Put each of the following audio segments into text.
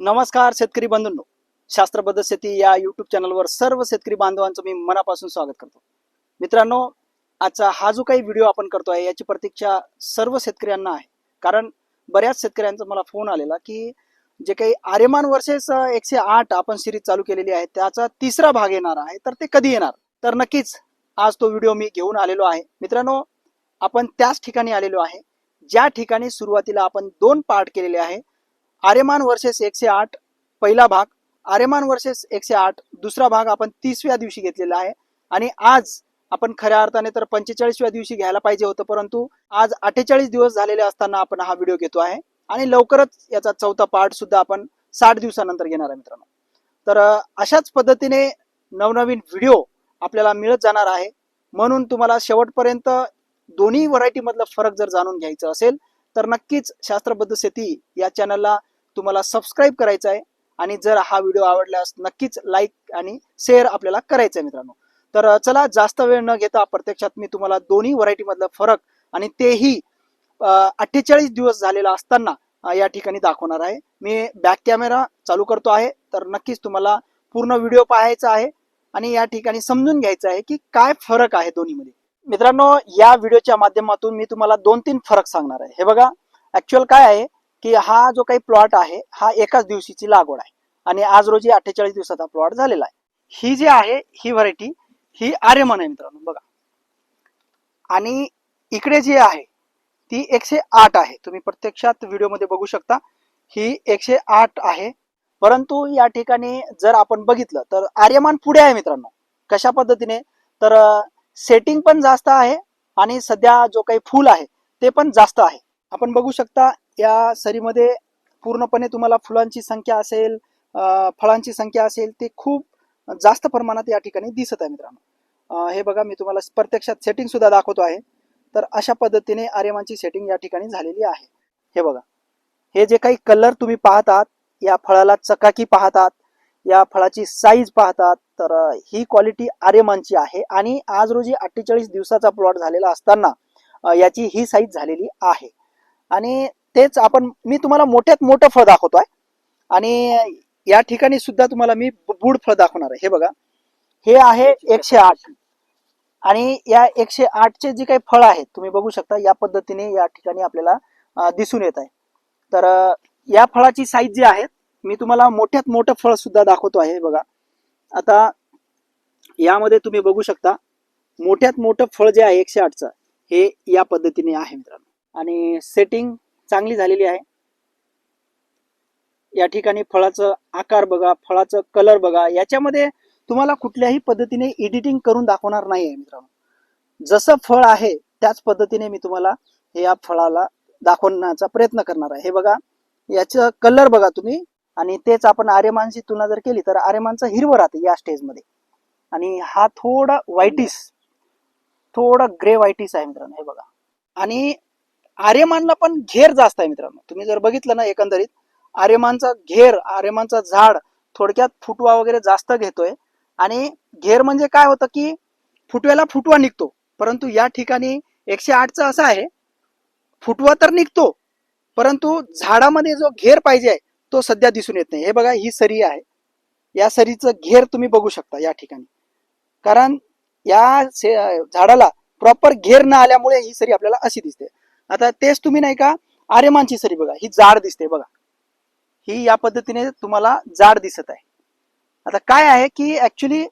नमस्कार शेतकरी बंधूंनो. शास्त्रबद्ध शेती या युट्यूब चॅनलवर सर्व शेतकरी बांधवांचं मी मनापासून स्वागत करतो. मित्रांनो आजचा हा जो काही व्हिडिओ आपण करतो आहे याची प्रतीक्षा सर्व शेतकऱ्यांना आहे. कारण बऱ्याच शेतकऱ्यांचा मला फोन आलेला की जे काही आर्यमान वर्सेस एकशे आठ आपण सिरीज चालू केलेली आहे त्याचा तिसरा भाग येणार आहे तर ते कधी येणार? तर नक्कीच आज तो व्हिडिओ मी घेऊन आलेलो आहे. मित्रांनो आपण त्याच ठिकाणी आलेलो आहे ज्या ठिकाणी सुरुवातीला आपण दोन पार्ट केलेले आहे आर्यमान वर्सेस एकशे आठ पहिला भाग. आर्यमान वर्सेस एकशे आठ दुसरा भाग आपण तीसव्या दिवशी घेतलेला आहे. आणि आज आपण खऱ्या अर्थाने तर पंचेचाळीसव्या दिवशी घ्यायला पाहिजे होतं परंतु आज अठ्ठेचाळीस दिवस झालेले असताना आपण हा व्हिडिओ घेतो आहे. आणि लवकरच याचा चौथा पार्ट सुद्धा आपण साठ दिवसानंतर घेणार आहे मित्रांनो. तर अशाच पद्धतीने नवनवीन व्हिडिओ आपल्याला मिळत जाणार आहे. म्हणून तुम्हाला शेवटपर्यंत दोन्ही व्हरायटी मधला फरक जर जाणून घ्यायचा असेल तर नक्कीच शास्त्रबद्ध शेती या चॅनलला तुम्हाला सबस्क्राईब करायचं आहे. आणि जर हा व्हिडिओ आवडल्यास नक्कीच लाईक आणि शेअर आपल्याला करायचं आहे मित्रांनो. तर चला जास्त वेळ न घेता प्रत्यक्षात मी तुम्हाला दोन्ही व्हरायटी मधला फरक आणि तेही अठ्ठेचाळीस दिवस झालेला असताना या ठिकाणी दाखवणार आहे. मी बॅक कॅमेरा चालू करतो आहे. तर नक्कीच तुम्हाला पूर्ण व्हिडिओ पाहायचा आहे. आणि या ठिकाणी समजून घ्यायचं आहे की काय फरक आहे दोन्हीमध्ये. मित्रांनो या व्हिडिओच्या माध्यमातून मी तुम्हाला दोन तीन फरक सांगणार आहे. हे बघा ऍक्च्युअल काय आहे? की हा जो काही प्लॉट आहे हा एकाच दिवशीची लागवड आहे. आणि आज रोजी अठ्ठेचाळीस दिवसाचा प्लॉट झालेला आहे. ही जी आहे ही व्हरायटी ही आर्यमन आहे मित्रांनो बघा. आणि इकडे जी आहे ती एकशे आठ आहे. तुम्ही प्रत्यक्षात व्हिडिओमध्ये बघू शकता ही एकशे आठ आहे. परंतु या ठिकाणी जर आपण बघितलं तर आर्यमान पुढे आहे मित्रांनो. कशा पद्धतीने? तर सेटिंग पण जास्त आहे आणि सध्या जो काही फूल आहे ते पण जास्त आहे. आपण बघू शकता या सरीमध्ये पूर्णपणे तुम्हाला फुलांची संख्या असेल फळांची संख्या असेल ते खूप जास्त प्रमाणात या ठिकाणी दिसत आहे मित्रांनो. हे बघा मी तुम्हाला प्रत्यक्षात सेटिंग सुद्धा दाखवतो आहे. तर अशा पद्धतीने आर्यमानची सेटिंग या ठिकाणी झालेली आहे. हे बघा. हे जे काही कलर तुम्ही पाहतात या फळाला चकाकी पाहतात या फळाची साईज पाहतात तर ही क्वालिटी आर्यमानची आहे. आणि आज रोजी अठ्ठेचाळीस दिवसाचा प्लॉट झालेला असताना याची ही साईज झालेली आहे. आणि तेच आपण मी तुम्हाला मोठ्यात मोठं फळ दाखवतोय. आणि या ठिकाणी सुद्धा तुम्हाला मी बुड फळ दाखवणार आहे. हे बघा. हे आहे एकशे आठ. आणि या एकशे आठचे जे काही फळ आहेत तुम्ही बघू शकता या पद्धतीने या ठिकाणी आपल्याला दिसून येत आहे. तर या फळाची साईज जी आहे मी तुम्हाला मोठ्यात मोठं फळ सुद्धा दाखवतो आहे. बघा. आता यामध्ये तुम्ही बघू शकता मोठ्यात मोठं फळ जे आहे एकशे आठचं हे या पद्धतीने आहे मित्रांनो. आणि सेटिंग चांगली झालेली आहे. या ठिकाणी फळाचं आकार बघा फळाचं कलर बघा याच्यामध्ये तुम्हाला कुठल्याही पद्धतीने एडिटिंग करून दाखवणार नाही आहे मित्रांनो. जसं फळ आहे त्याच पद्धतीने मी तुम्हाला या फळाला दाखवण्याचा प्रयत्न करणार आहे. हे बघा याचं कलर बघा तुम्ही आणि तेच आपण आर्यमानशी तुलना जर केली तर आर्यमानचं हिरवं राहते या स्टेजमध्ये आणि हा थोडा व्हाईटिस थोडा ग्रे व्हाईटिस आहे मित्रांनो हे बघा. आणि आर्यमानला पण घेर जास्त आहे मित्रांनो. तुम्ही जर बघितलं ना एकंदरीत आर्यमानचा घेर आर्यमानचा झाड थोडक्यात फुटवा वगैरे जास्त घेतोय. आणि घेर म्हणजे काय होतं की फुटव्याला फुटवा निघतो. परंतु या ठिकाणी एकशे आठचं असं आहे फुटवा तर निघतो परंतु झाडामध्ये जो घेर पाहिजे आहे तो सध्या दिसून येत नाही. हे बघा ही सरी आहे. या सरीचं घेर तुम्ही बघू शकता या ठिकाणी. कारण या झाडाला प्रॉपर घेर न आल्यामुळे ही सरी आपल्याला अशी दिसते. आता तेच तुम्ही नाही का आर्यमानची सरी बघा ही जाड दिसते बघा. ही या पद्धतीने तुम्हाला जाड दिसत आहे. आता काय आहे की ऍक्च्युली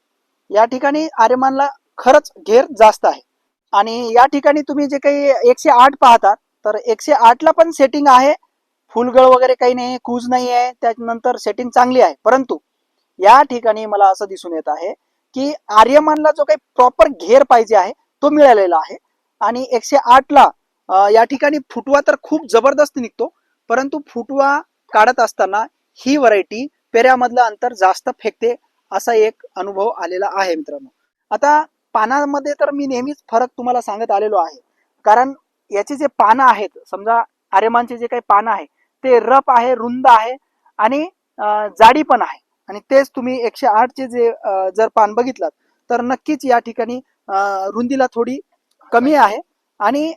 या ठिकाणी आर्यमानला खरंच घेर जास्त आहे. आणि या ठिकाणी तुम्ही जे काही एकशे आठ पाहतात तर एकशे आठ ला पण सेटिंग आहे. फुलगळ वगैरे काही नाही कूज नाही आहे. त्यानंतर सेटिंग चांगली आहे. परंतु या ठिकाणी मला असं दिसून येत आहे की आर्यमानला जो काही प्रॉपर घेर पाहिजे आहे तो मिळालेला आहे. आणि एकशे आठ ला या ठिकाणी फुटवा तर खूप जबरदस्त निघतो परंतु फुटवा काढत असताना ही व्हरायटी पेऱ्यामधलं अंतर जास्त फेकते असा एक अनुभव आलेला आहे मित्रांनो. आता पानामध्ये तर मी नेहमीच फरक तुम्हाला सांगत आलेलो आहे. कारण याचे जे पानं आहेत समजा आर्यमानचे जे काही पानं आहे ते रफ आहे रुंद आहे आणि जाडी पण आहे. आणि तेच तुम्ही एकशे आठचे जे जर पान बघितलात तर नक्कीच या ठिकाणी रुंदीला थोडी कमी आहे. आणि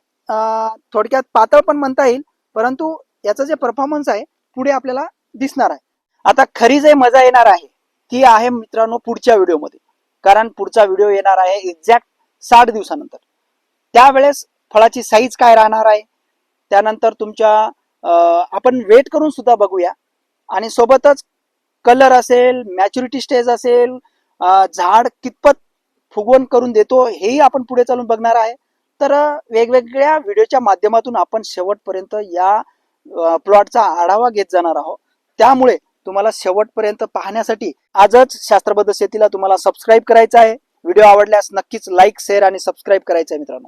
थोडक्यात पातळ पण म्हणता येईल परंतु याचं जे परफॉर्मन्स आहे पुढे आपल्याला दिसणार आहे. आता खरी जे मजा येणार आहे ती आहे मित्रांनो पुढच्या व्हिडिओमध्ये. कारण पुढचा व्हिडिओ येणार आहे एक्झॅक्ट साठ दिवसानंतर. त्यावेळेस फळाची साईज काय राहणार आहे? त्यानंतर तुमच्या आपण वेट करून सुद्धा बघूया. आणि सोबतच कलर असेल मॅच्युरिटी स्टेज असेल झाड कितपत फुगवण करून देतो हेही आपण पुढे चालून बघणार आहे. तर वेगवेगळ्या व्हिडिओच्या माध्यमातून आपण शेवटपर्यंत या प्लॉटचा आढावा घेत जाणार आहोत. त्यामुळे तुम्हाला शेवटपर्यंत पाहण्यासाठी आजच शास्त्रबद्ध शेतीला तुम्हाला सबस्क्राईब करायचं आहे. व्हिडिओ आवडल्यास नक्कीच लाईक शेअर आणि सबस्क्राईब करायचं आहे मित्रांनो.